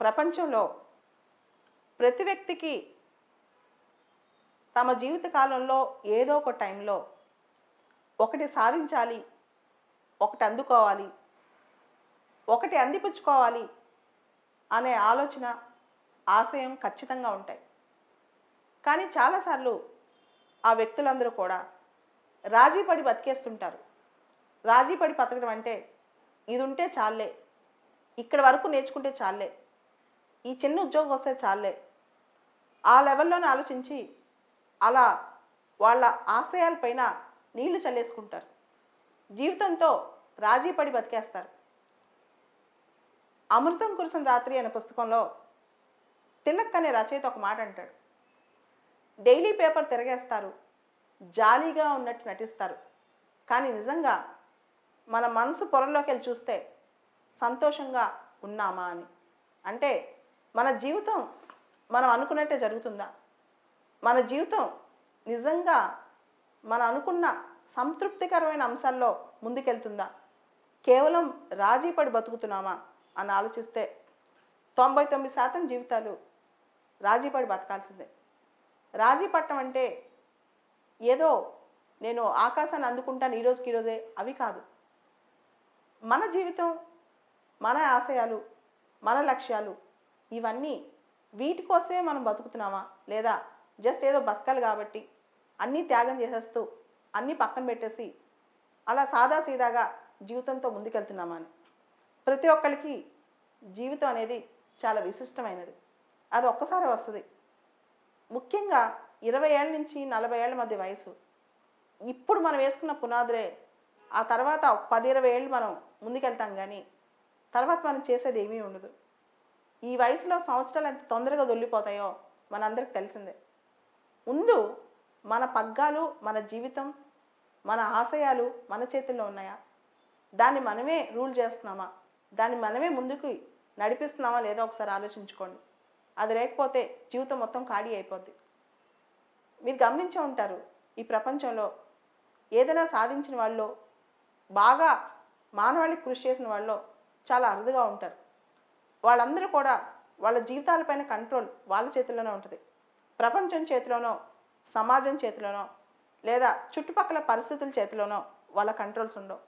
ప్రపంచంలో ప్రతి వ్యక్తికి తమ జీవిత కాలంలో ఏదో ఒక టైంలో ఒకటి సాధించాలి ఒకటి అందుకోవాలి ఒకటి అందిపుచ్చుకోవాలి అనే ఆలోచన ఆశయం ఖచ్చితంగా ఉంటాయి. కానీ చాలాసార్లు ఆ వ్యక్తులందరూ కూడా రాజీపడి బతికేస్తుంటారు. రాజీపడి బతకడం అంటే ఇది ఉంటే చాలే ఇక్కడ వరకు నేర్చుకుంటే చాలే ఈ చిన్న ఉద్యోగం వస్తే చాలే. ఆ లెవెల్లోనే ఆలోచించి అలా వాళ్ళ ఆశయాలపైన నీళ్ళు చల్లేసుకుంటారు. జీవితంతో రాజీ పడి బతికేస్తారు. అమృతం కురిసిన రాత్రి అనే పుస్తకంలో తిలక్ అనే రచయిత ఒక మాట అంటాడు. డైలీ పేపర్ తిరగేస్తారు. జాలీగా ఉన్నట్టు నటిస్తారు. కానీ నిజంగా మన మనసు పొరల్లోకి వెళ్ళి చూస్తే సంతోషంగా ఉన్నామా అని. అంటే మన జీవితం మనం అనుకున్నట్టే జరుగుతుందా? మన జీవితం నిజంగా మనం అనుకున్న సంతృప్తికరమైన అంశాల్లో ముందుకెళ్తుందా? కేవలం రాజీపడి బతుకుతున్నామా అని ఆలోచిస్తే తొంభై తొమ్మిది శాతం జీవితాలు రాజీపడి బతకాల్సిందే. రాజీ పట్టం అంటే ఏదో నేను ఆకాశాన్ని అందుకుంటాను ఈరోజుకి ఈరోజే అవి కాదు. మన జీవితం మన ఆశయాలు మన లక్ష్యాలు ఇవన్నీ వీటి కోసమే మనం బతుకుతున్నామా? లేదా జస్ట్ ఏదో బతకాలి కాబట్టి అన్నీ త్యాగం చేసేస్తూ అన్నీ పక్కన పెట్టేసి అలా సాదా సీదాగా జీవితంతో ముందుకెళ్తున్నామా అని. ప్రతి ఒక్కరికి జీవితం అనేది చాలా విశిష్టమైనది. అది ఒక్కసారి వస్తుంది. ముఖ్యంగా ఇరవై ఏళ్ళ నుంచి నలభై ఏళ్ళ మధ్య వయసు. ఇప్పుడు మనం వేసుకున్న పునాదులే ఆ తర్వాత పది ఇరవై ఏళ్ళు మనం ముందుకెళ్తాం కానీ తర్వాత మనం చేసేది ఏమీ ఉండదు. ఈ వయసులో సంవత్సరాలు ఎంత తొందరగా దొల్లిపోతాయో మనందరికి తెలిసిందే. ముందు మన పగ్గాలు మన జీవితం మన ఆశయాలు మన చేతుల్లో ఉన్నాయా? దాన్ని మనమే రూల్ చేస్తున్నామా? దాన్ని మనమే ముందుకు నడిపిస్తున్నామా లేదో ఒకసారి ఆలోచించుకోండి. అది లేకపోతే జీవితం మొత్తం ఖాళీ అయిపోద్ది. మీరు గమనించే ఉంటారు ఈ ప్రపంచంలో ఏదైనా సాధించిన వాళ్ళు బాగా మానవాళికి కృషి చేసిన వాళ్ళు చాలా అరుదుగా ఉంటారు. వాళ్ళందరూ కూడా వాళ్ళ జీవితాలపైన కంట్రోల్ వాళ్ళ చేతిలోనే ఉంటుంది. ప్రపంచం చేతిలోనో సమాజం చేతిలోనో లేదా చుట్టుపక్కల పరిస్థితుల చేతిలోనో వాళ్ళ కంట్రోల్స్ ఉండవు.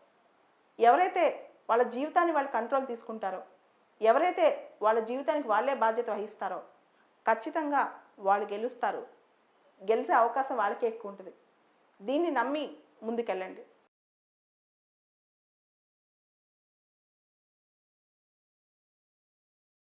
ఎవరైతే వాళ్ళ జీవితాన్ని వాళ్ళు కంట్రోల్ తీసుకుంటారో ఎవరైతే వాళ్ళ జీవితానికి వాళ్ళే బాధ్యత వహిస్తారో ఖచ్చితంగా వాళ్ళు గెలుస్తారు. గెలిచే అవకాశం వాళ్ళకే ఎక్కువ ఉంటుంది. దీన్ని నమ్మి ముందుకెళ్ళండి.